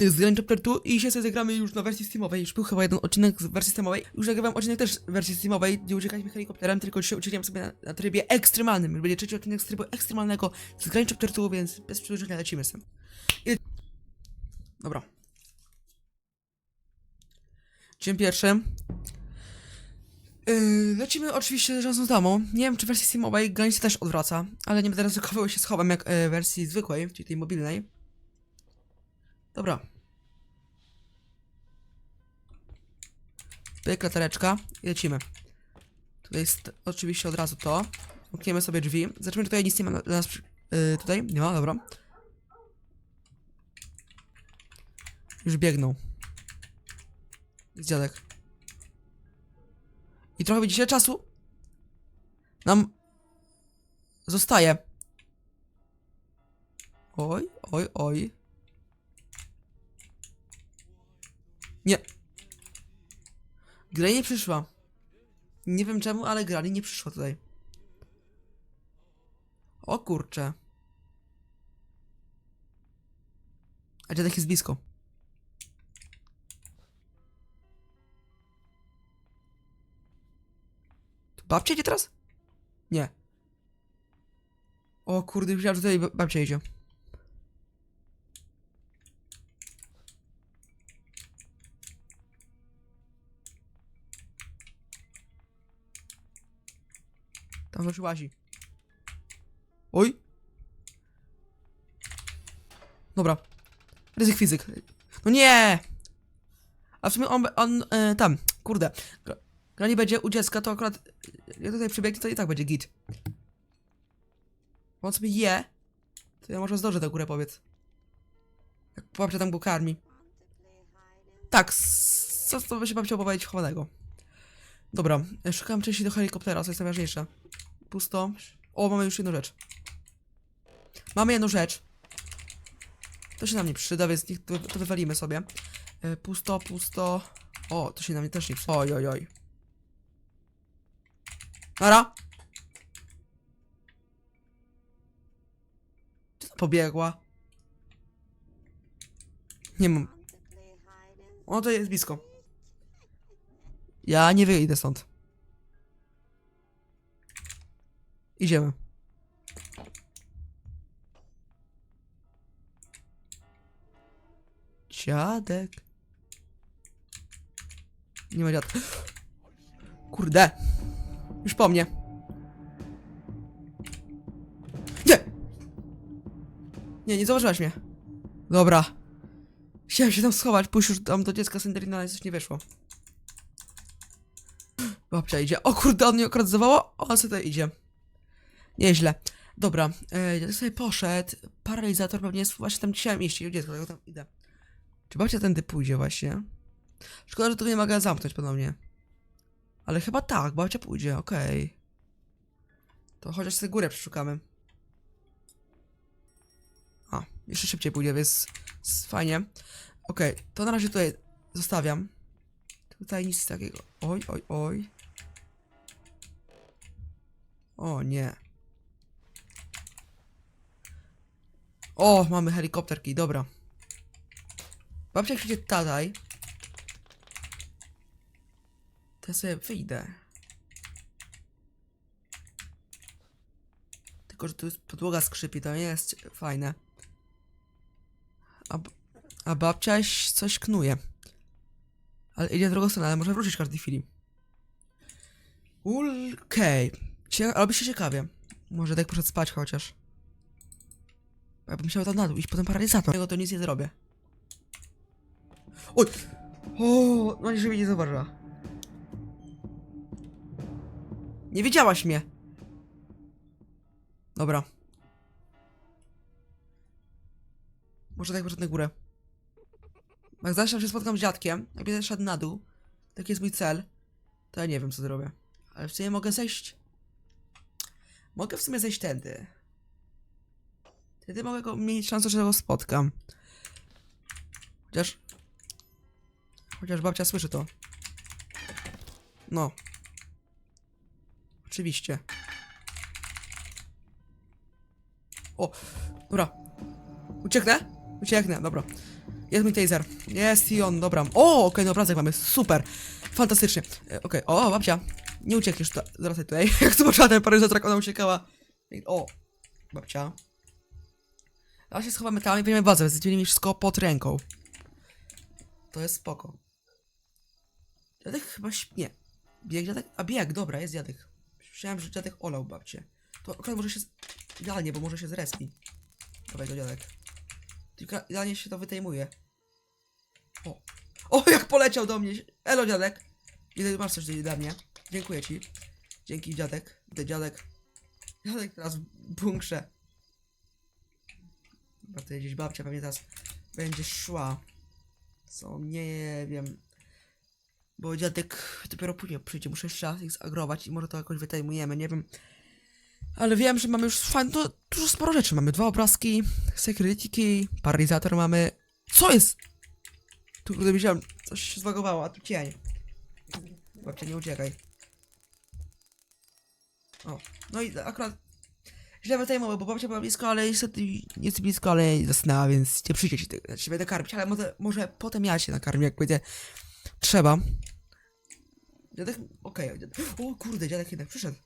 Jest Grand Chapter 2 i się zagramy już na wersji steamowej. Już był chyba jeden odcinek z wersji steamowej. Już nagrywam odcinek też w wersji steamowej, gdzie uciekaliśmy helikopterem, tylko dzisiaj uciekłem sobie na, na trybie ekstremalnym. Będzie trzeci odcinek z trybu ekstremalnego z Grand Chapter 2, więc bez przedłużenia lecimy z tym. I... Dobra. Dzień pierwszy. Yy, lecimy oczywiście razem z damą. Nie wiem, czy w wersji steamowej granica też odwraca, ale nie będę ryzykował się schowem jak w wersji zwykłej, czyli tej mobilnej. Dobra. Pyk, latareczka i lecimy. Tutaj jest oczywiście od razu to. Zamkniemy sobie drzwi. Zobaczymy, czy tutaj nic nie ma dla nas. Yy, tutaj? Nie ma, dobra. Już biegną. Jest dziadek. I trochę widzicie czasu. Nam zostaje. Oj, oj, oj. Nie. Gra nie przyszła. Nie wiem czemu, ale Grali nie przyszła tutaj. O kurcze. A dziadek jest blisko. Tu babcia idzie teraz? Nie. O kurde, myślałem, że tutaj ba- babcia idzie. Tam już łazi. Oj. Dobra. Ryzyk fizyk. No nie! A w sumie on, on e, tam, kurde. Gra- Grani będzie u dziecka, to akurat jak tutaj przybiegnie, to i tak będzie git. Bo on sobie je, to ja może zdążę tę górę powiedz. Jak babcia tam go karmi. Tak, co to by się babcia opowiedzieć chowanego. Dobra, e, szukam części do helikoptera, co jest najważniejsze. Pusto. O, mamy już jedną rzecz. Mamy jedną rzecz. To się nam nie przyda, więc niech to, to wywalimy sobie. E, pusto, pusto. O, to się nam też nie przyda. Oj, oj, oj. Nara! Czy to pobiegła? Nie mam. O, to jest blisko. Ja nie wyjdę stąd. Idziemy. Dziadek. Nie ma dziad. Kurde. Już po mnie. Nie! Nie, nie zauważyłaś mnie. Dobra. Chciałem się tam schować, pójść już tam do dziecka Senderina, ale coś nie wyszło. Babcia idzie. O kurde, on mnie zawołał, on sobie tutaj idzie. Nieźle. Dobra, e, sobie poszedł. Paralizator pewnie jest właśnie tam chciałem iść. Dziecko, dlatego tam idę. Czy babcia tędy pójdzie właśnie? Szkoda, że tego nie mogę zamknąć ponownie. Ale chyba tak, babcia pójdzie, okej. To chociaż sobie górę przeszukamy. A, jeszcze szybciej pójdzie, więc fajnie. Okej, to na razie tutaj zostawiam. Tutaj nic takiego. Oj, oj, oj. O nie. O, mamy helikopterki, dobra. Babcia idzie tutaj. To ja sobie wyjdę. Tylko, że tu jest podłoga skrzypi, to nie jest fajne. A, a babcia coś knuje. Ale idzie w drugą stronę, ale może wrócić w każdej chwili. Okej. Okay. Robi się ciekawie. Może tak poszedł spać chociaż. Ja bym musiał tam na dół iść, potem paralizator. Tego to nic nie zrobię. Oj! O, no nie, żeby nie zauważyła. Nie widziałaś mnie. Dobra. Może tak poszedł na górę. Jak zawsze się spotkam z dziadkiem, jak będę szedł na dół, taki jest mój cel, to ja nie wiem co zrobię. Ale w sumie mogę zejść. Mogę w sumie zejść tędy. Wtedy mogę mieć szansę, że go spotkam. Chociaż... Chociaż babcia słyszy to. No. Oczywiście. O, dobra. Ucieknę? Ucieknę, dobra. Jest mój taser. Jest i on, dobra. O, okej, no obrazek mamy, super. Fantastycznie. E, Okej, o, babcia. Nie uciekniesz tu, zaraz tutaj. Jak zobaczyła ten paryżaczek, ona uciekała. O, babcia. A się schowamy tam i weźmiemy bazę, będziemy mieć wszystko pod ręką. To jest spoko. Dziadek chyba śpi... Nie. Bieg dziadek? A bieg, dobra, jest dziadek. Myślałem, że dziadek olał babcię. To akurat może się... z- Idealnie, bo może się zrespi. Dawaj go dziadek. Tylko idealnie się to wytejmuje. O. O, jak poleciał do mnie. Elo, dziadek. Ile masz coś dla mnie? Dziękuję ci. Dzięki, dziadek. Gdy dziadek. Dziadek teraz w bunkrze. Chyba tutaj gdzieś babcia pewnie teraz będzie szła. Co? Nie wiem. Bo dziadek dopiero później przyjdzie. Muszę jeszcze raz ich zagrować i może to jakoś wytejmujemy. Nie wiem. Ale wiem, że mamy już fajnie, to dużo sporo rzeczy. Mamy dwa obrazki, security key, paralizator mamy. Co jest? Tu kurde myślałem, coś się zwagowało, a tu cień. Babcia, nie uciekaj. O, no i akurat źle wytajmowe, bo babcia była blisko, ale niestety nie jest blisko, ale zasnęła, więc nie przyjdzie ci tego, karmić, ale może, może potem ja się nakarmię, jak będzie trzeba. Dziadek, okej, dziadek, o kurde, dziadek jednak przyszedł.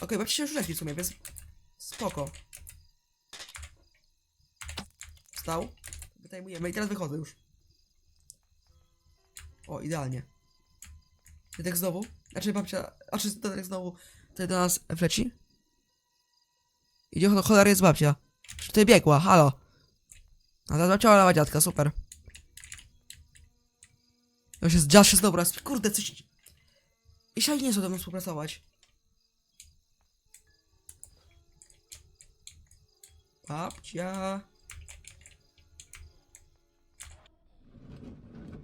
Okej, babcia się już lepi w sumie, więc spoko. Wstał, wytajmujemy i teraz wychodzę już. O, idealnie. Dziadek znowu? Znaczy babcia, a czy dziadek znowu tutaj do nas wleci? Idzie do cholery jest babcia. Tutaj biegła, halo. A ta babcia olała dziadka, super. Już jest, dziad się znowu kurde, coś... Jeśli nie chcą ze mną współpracować. Babcia.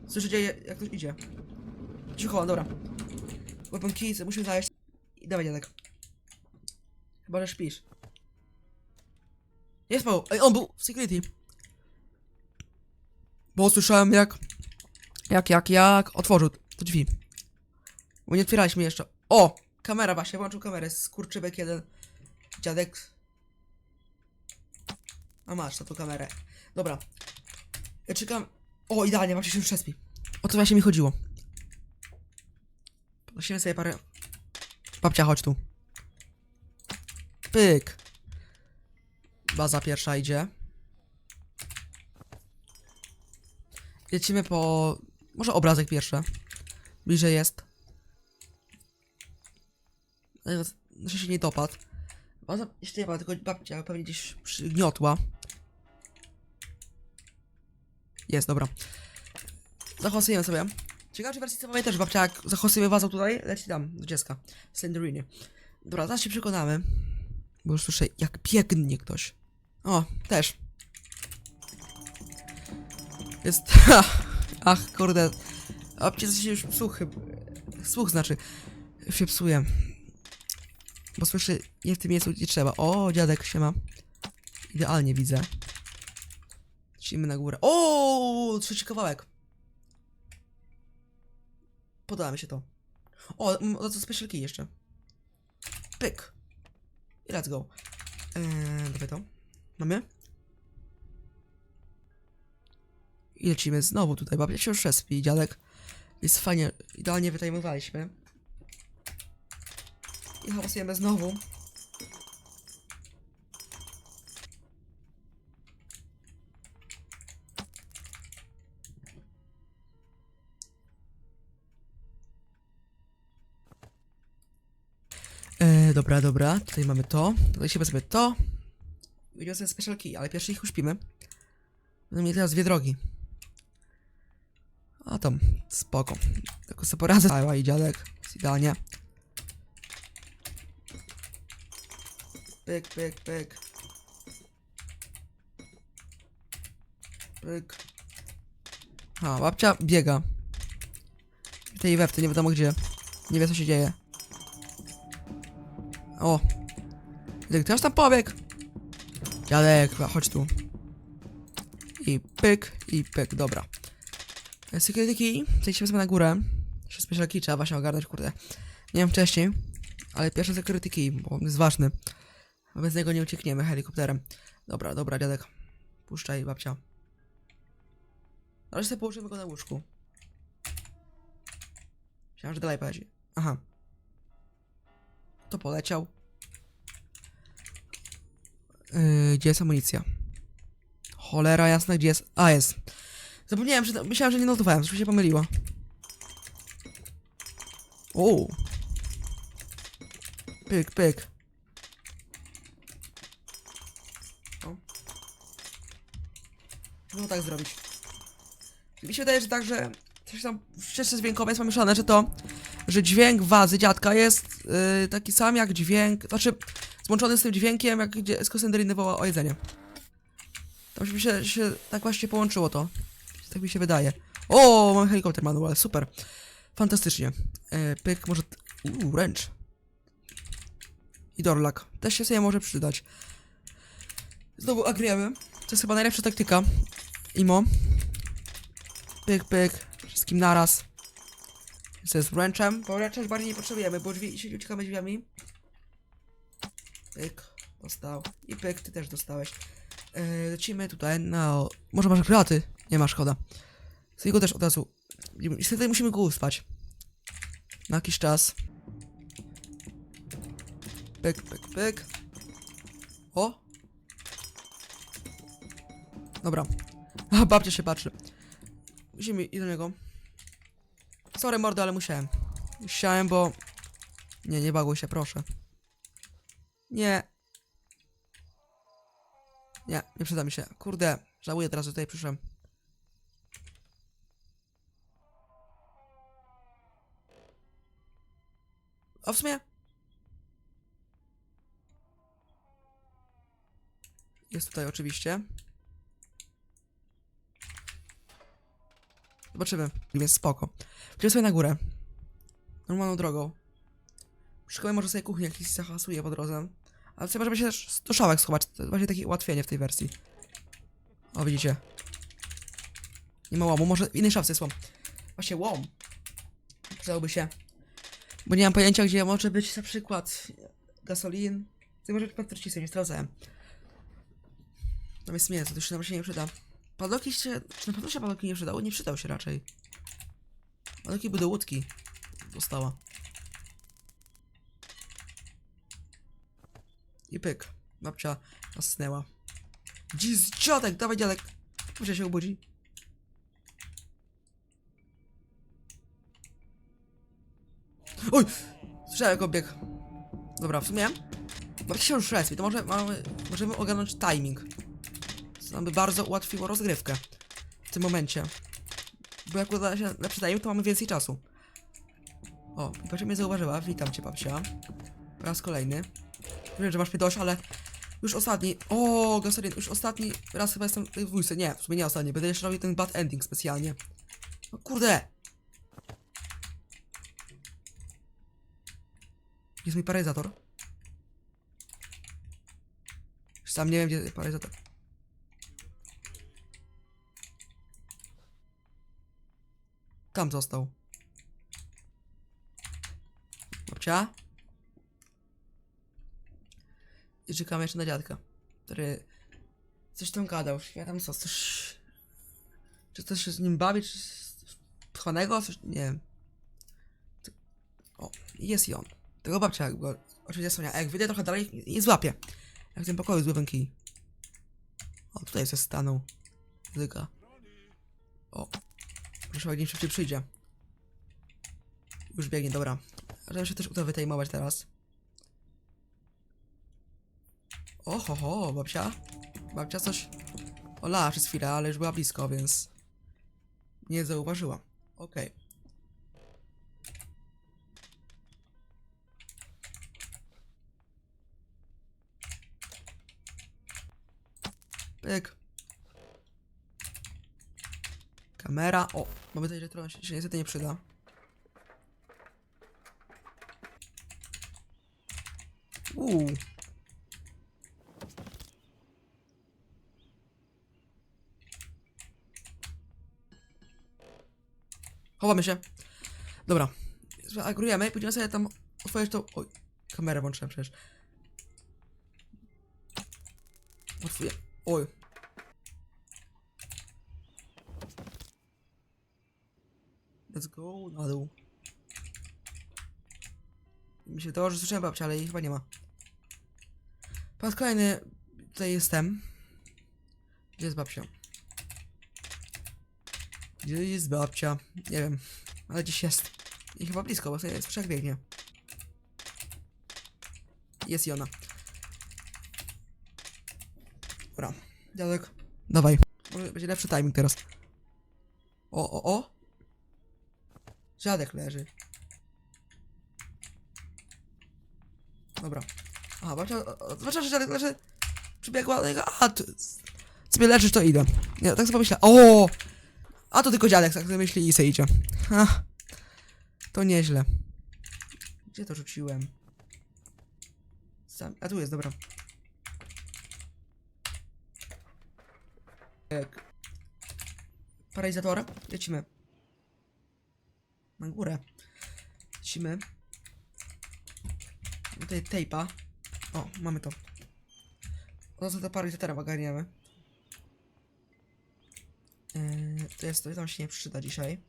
Słyszycie, jak ktoś idzie? Cicho, dobra. Weapon keys, musimy znaleźć. I dawaj, dziadek. Chyba, że śpisz. Jest Paweł. Ej, on był w security. Bo słyszałem jak... Jak, jak, jak... Otworzył te drzwi. Bo nie otwieraliśmy jeszcze. O! Kamera właśnie, włączył kamerę. Skurczybek jeden. Dziadek. A masz na tą kamerę. Dobra. Ja czekam. O, idealnie, babcia się przespi. O to właśnie mi chodziło. Podnosimy sobie parę... Babcia, chodź tu. Pyk. Baza pierwsza idzie. Lecimy po... Może obrazek pierwszy. Bliżej jest. Znaczy się nie dopadł. Baza jeszcze nie ma, tylko babcia pewnie gdzieś przygniotła. Jest, dobra. Zachosujemy sobie. Ciekawe, czy wersji cyfrowej też babcia jak zachosujemy wazą tutaj, leci tam, do dziecka. Slenderine. Dobra, zaraz się przekonamy. Bo już słyszę, jak biegnie ktoś. O, też. Jest... Ach, kurde. Babcie się już słuch. Słuch znaczy. Się psuje. Bo słyszę, nie w tym miejscu, gdzie trzeba. O, dziadek się ma. Idealnie widzę. Lecimy na górę. O, trzeci kawałek. Podoba mi się to. O, m- o to special key jeszcze. Pyk. I let's go. Eee, dawaj to. Mamy? I lecimy znowu tutaj. Babcia się już respi, dziadek. Jest fajnie, idealnie wytajmowaliśmy. I hałasujemy znowu. E, dobra, dobra, tutaj mamy to. Tutaj się sobie to. Sobie special key, ale pierwszy ich uśpimy. Będą mieli teraz dwie drogi. A tam, spoko. Tylko sobie poradzę. Mała i dziadek, idealnie. Pyk, pyk, pyk. Pyk. A, babcia biega. Tej wewce, nie wiadomo gdzie. Nie wie co się dzieje. O! Ty aż tam pobieg! Dziadek, chodź tu. I pyk, i pyk, dobra. Security key, przejdźmy sobie na górę. Jeszcze special key trzeba właśnie ogarnąć, kurde. Nie wiem wcześniej, ale pierwszy security key, bo on jest ważny. Bez niego nie uciekniemy helikopterem. Dobra, dobra, dziadek. Puszczaj, babcia. Razie sobie położymy go na łóżku. Myślałem, że dalej poleci. Aha. To poleciał. Yy, gdzie jest amunicja? Cholera jasna, gdzie jest? A, jest. Zapomniałem, że... Myślałem, że nie notowałem, coś mi się pomyliło. O. Pyk, pyk. No tak zrobić. Mi się wydaje, że tak, że coś tam w ścieżce dźwiękowej jest pomieszane, że to, że dźwięk wazy dziadka jest yy, taki sam jak dźwięk, znaczy złączony z tym dźwiękiem, jak gdzie Skosenderin woła o jedzenie. Tam mi się, się tak właśnie połączyło to. Tak mi się wydaje. O, mam helikopter manual, super. Fantastycznie. E, pyk, może... Uuu, wręcz. I dorlak. Też się sobie może przydać. Znowu agriemy. To jest chyba najlepsza taktyka. Imo. Pyk, pyk. Wszystkim naraz. Co jest wręczem? Bo wręcza bardziej nie potrzebujemy, bo drzwi się uciekamy drzwiami. Pyk. Dostał. I pyk, ty też dostałeś. E, lecimy tutaj na... Może masz graty? Nie ma, szkoda. Z jego też od razu... Niestety musimy go uspać. Na jakiś czas. Pyk, pyk, pyk. O! Dobra. A, babcia się patrzy. Musimy iść do niego. Sorry mordo, ale musiałem. Musiałem, bo... Nie, nie baguj się, proszę. Nie. Nie, nie przyda mi się. Kurde, żałuję teraz, że tutaj przyszedłem. A w sumie... Jest tutaj oczywiście. Zobaczymy. Jest spoko. Idziemy sobie na górę. Normalną drogą. Szkołę może sobie kuchnię jakiś zahasuje po drodze. Ale sobie możemy się też do szałek schować. To właśnie takie ułatwienie w tej wersji. O, widzicie. Nie ma łomu, może w innej szafce jest łom. Właśnie łom. Przydałby się. Bo nie mam pojęcia, gdzie może być na przykład gasolin. To może być patrycznicą, nie sprawdzałem. Tam jest mięso, to już nam się nie przyda. Padoki się... Czy na pewno się padoki nie przydały? Nie przydał się raczej. Padoki by do łódki dostała. I pyk. Babcia zasnęła. Dziz, dziadek, dawaj dziadek. Babcia się obudzi. Oj! Słyszałem jak bieg. Dobra, w sumie... Babcia się już to może mamy, możemy ogarnąć timing. Co nam by bardzo ułatwiło rozgrywkę. W tym momencie. Bo jak uda się lepszy timing, to mamy więcej czasu. O, babcia mnie zauważyła. Witam cię, babcia. Po raz kolejny. Wiem, że masz mnie dość, ale już ostatni. O, Gasolin, już ostatni raz chyba jestem w dwójce. Nie, w sumie nie ostatni. Będę jeszcze robił ten bad ending specjalnie. No kurde! Jest mój paralizator. Sam nie wiem, gdzie jest paralizator. Tam został. Babcia? I czekamy jeszcze na dziadka, który coś tam gadał. Ja tam co, coś... Czy coś się z nim bawi, czy pchanego? Coś, nie. Ty- O, jest i on. Tego babcia, jak go, oczywiście Sonia, a jak wyjdę trochę dalej, nie złapie. Jak w tym pokoju z głową kij. O, tutaj się stanął. Zyka. O. Proszę, jak szybciej przyjdzie. Już biegnie, dobra. Żeby się też uda wytejmować teraz. Oho, ho, babcia. Babcia coś olała przez chwilę, ale już była blisko, więc nie zauważyła. Okej. Pyk. Kamera. O, mamy tutaj, że trochę się niestety nie przyda. Uuu. Chowamy się. Dobra. Agrujemy, pójdziemy sobie tam otworzyć to... Oj, kamerę włączyłem przecież. Otwórzę. Oj. let's go na dół. Mi się wydawało, że słyszałem babcię, ale jej chyba nie ma. Po raz kolejny tutaj jestem. Gdzie jest babcia? Gdzie jest babcia? Nie wiem, ale gdzieś jest. I chyba blisko, bo sobie słyszę jak biegnie. Jest i ona. Dobra, dziadek, dawaj. Może będzie lepszy timing teraz. O, o, o! Dziadek leży. Dobra. Aha, babcia, zobaczyła, że dziadek leży. Przybiegła do niego, a ty... Sobie leżysz, to idę. Nie, tak sobie myślę. O! A to tylko dziadek tak sobie myśli i se idzie. To nieźle. Gdzie to rzuciłem? Sam... A tu jest, dobra. Tak. Paralizatora. Lecimy. Na górę. Lecimy. Tutaj tejpa. O, mamy to. No to do paralizatora ogarniemy. Yy, to jest to, nam się nie przyda dzisiaj.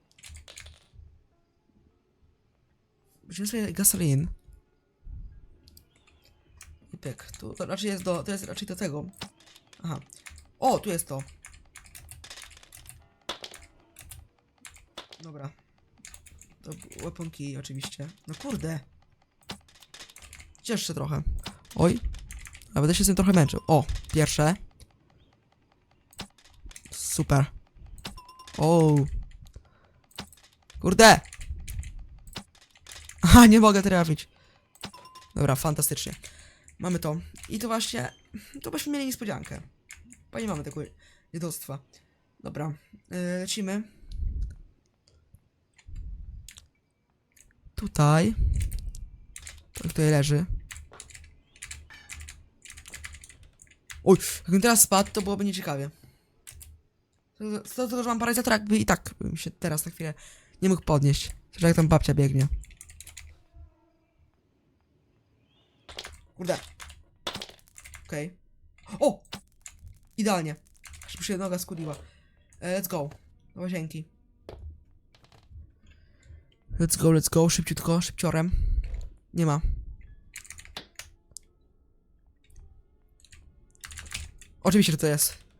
Weźmy sobie gasolin. I pyk. Tu to raczej jest do. To jest raczej do tego. Aha. O, tu jest to. Dobra. To weapon key oczywiście. No kurde. Cieszcie trochę. Oj. A będę się z tym trochę męczył. O, pierwsze. Super. O. Kurde. Aha, nie mogę trafić. Dobra, fantastycznie. Mamy to. I to właśnie, to byśmy mieli niespodziankę. Bo nie mamy tego niedostwa. Dobra, yy, lecimy. Tutaj. To tutaj leży. Oj, jakbym teraz spadł, to byłoby nieciekawie. To, to, to, że mam paralizator, jakby i tak bym się teraz na chwilę nie mógł podnieść. Zresztą jak tam babcia biegnie. Kurde. Okej. O! Idealnie. Aż mi się noga skuliła. E, let's go. Do łazienki. Let's go, let's go. Szybciutko, szybciorem. Nie ma. Oczywiście, że to jest.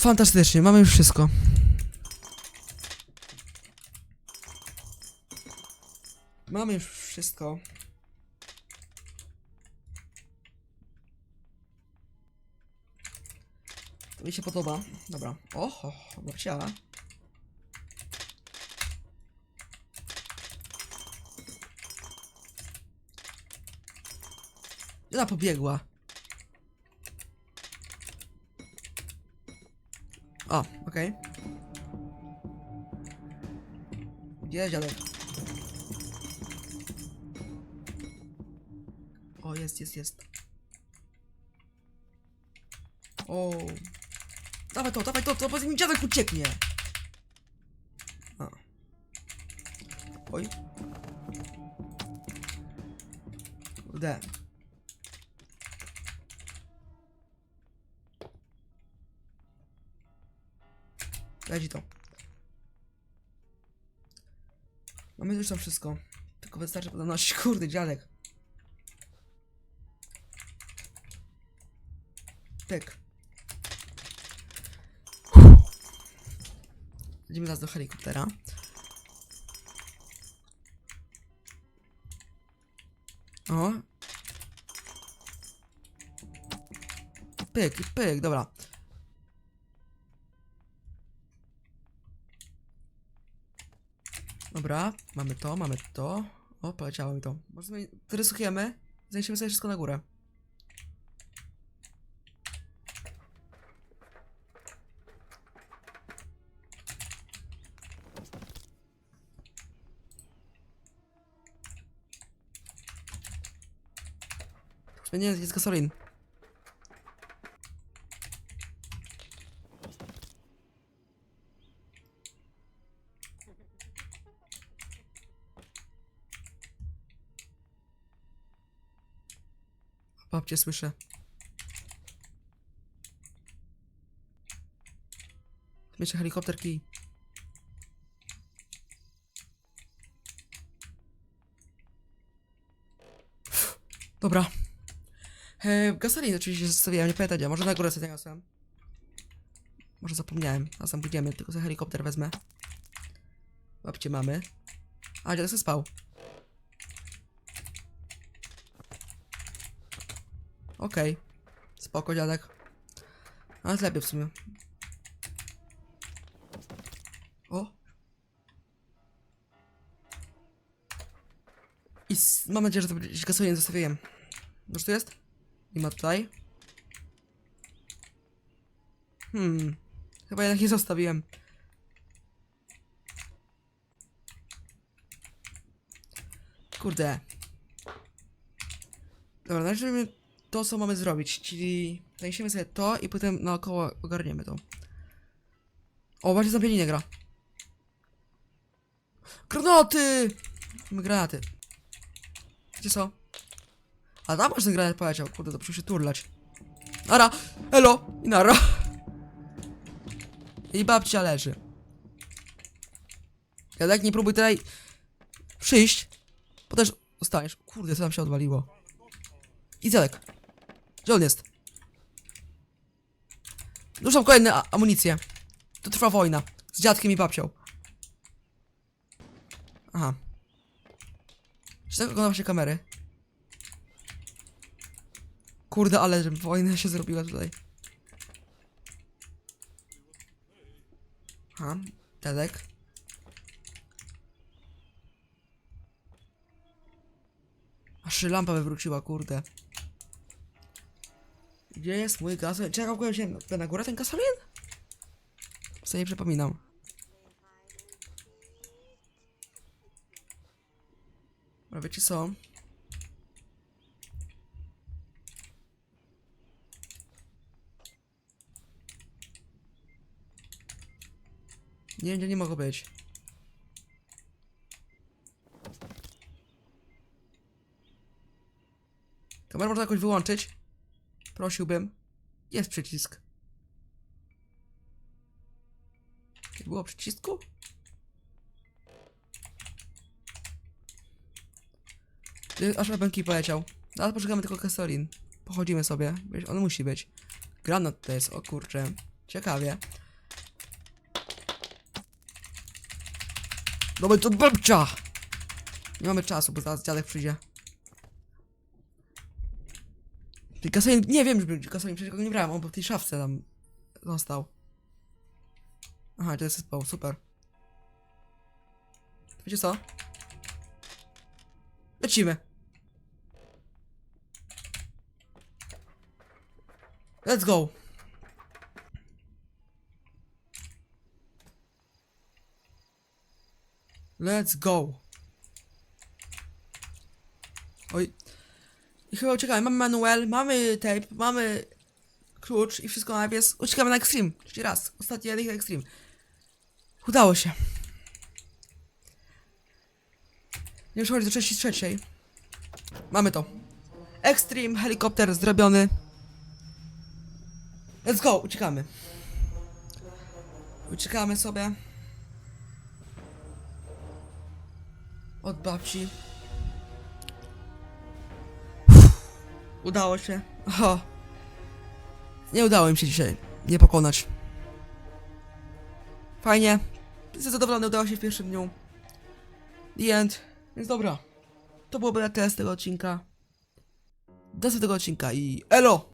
Fantastycznie, mamy już wszystko. Mamy już wszystko. To mi się podoba. Dobra. Oho. Gdzie Ona pobiegła. Okej. Gdzie jest? O, jest, jest, jest. O. Dawaj to, dawaj to, to bo mi dziadek ucieknie. A. Oj. Kurde. Dajcie to. Mamy już wszystko. Tylko wystarczy podnosić. Kurde, dziadek. Pyk. Idziemy teraz do helikoptera. O. Pyk, pyk, dobra. Dobra, mamy to, mamy to. O, poleciało mi to. Możemy, rysujemy, zaniesiemy sobie wszystko na górę. Nie, jest gasolin. cię słyszę. Wiecie, helikopterki. Dobra. E, Gasolin oczywiście zostawiłem, nie pamiętam. Może na górę sobie zaniosłem. Może zapomniałem, a sam pójdziemy, tylko za helikopter wezmę. Babcie mamy. A, dziadek spał. Okej. Spoko, dziadek. Ale lepiej w sumie. O! I mam nadzieję, że to będzie gdzieś gasolin zostawiłem. Już tu jest? Nie ma tutaj. Hmm. Chyba jednak nie zostawiłem. Kurde. Dobra, najpierw robimy to, co mamy zrobić, czyli zaniesiemy sobie to i potem naokoło ogarniemy to. O, właśnie zapielinie gra. Granaty! Mamy granaty. Gdzie są? A tam masz ten granat poleciał. Kurde, to muszę się turlać. Nara! Elo! I nara! I babcia leży. Jadek, nie próbuj tutaj przyjść, bo też zostaniesz. Kurde, co tam się odwaliło. I Zedek. Gdzie on jest? Ruszam kolejne amunicje. Tu trwa wojna. Z dziadkiem i babcią. Aha. Czy tak oglądam się kamery? Kurde, ale wojna się zrobiła tutaj. Aha, dziadek. Aż lampa wywróciła, kurde. Gdzie jest mój gasolin? Ja ogólnie wziąłem na, na górę ten gasolin? Co nie przypominam. Dobra, wiecie co? Nie, nie, nie mogą być. Kamerę można jakoś wyłączyć? Prosiłbym. Jest przycisk. Nie było przycisku? Ty, Aż bęki poleciał. Teraz poszukamy tylko Kesolin. Pochodzimy sobie. On musi być. Granat to jest, o kurczę. Ciekawie. Dobra, to babcia! Nie mamy czasu, bo zaraz dziadek przyjdzie. Ty nie wiem, że Kasolin, przecież go nie brałem, on był w tej szafce tam został. Aha, to jest zespoł, super. Wiecie co? Lecimy. Let's go. Let's go. Oj. I chyba uciekamy. Mamy manuel, mamy tape, mamy klucz i wszystko na jest. Uciekamy na Extreme. Trzeci raz. Ostatni jeden na Extreme. Udało się. Nie przechodzi do części trzeciej. Mamy to. Extreme, helikopter zrobiony. Let's go, uciekamy. Uciekamy sobie. Od babci. Udało się. O. Nie udało mi się dzisiaj nie pokonać. Fajnie. Jestem zadowolony, udało się w pierwszym dniu. The end. Więc dobra. To byłoby na tyle z tego odcinka. Do następnego odcinka i elo!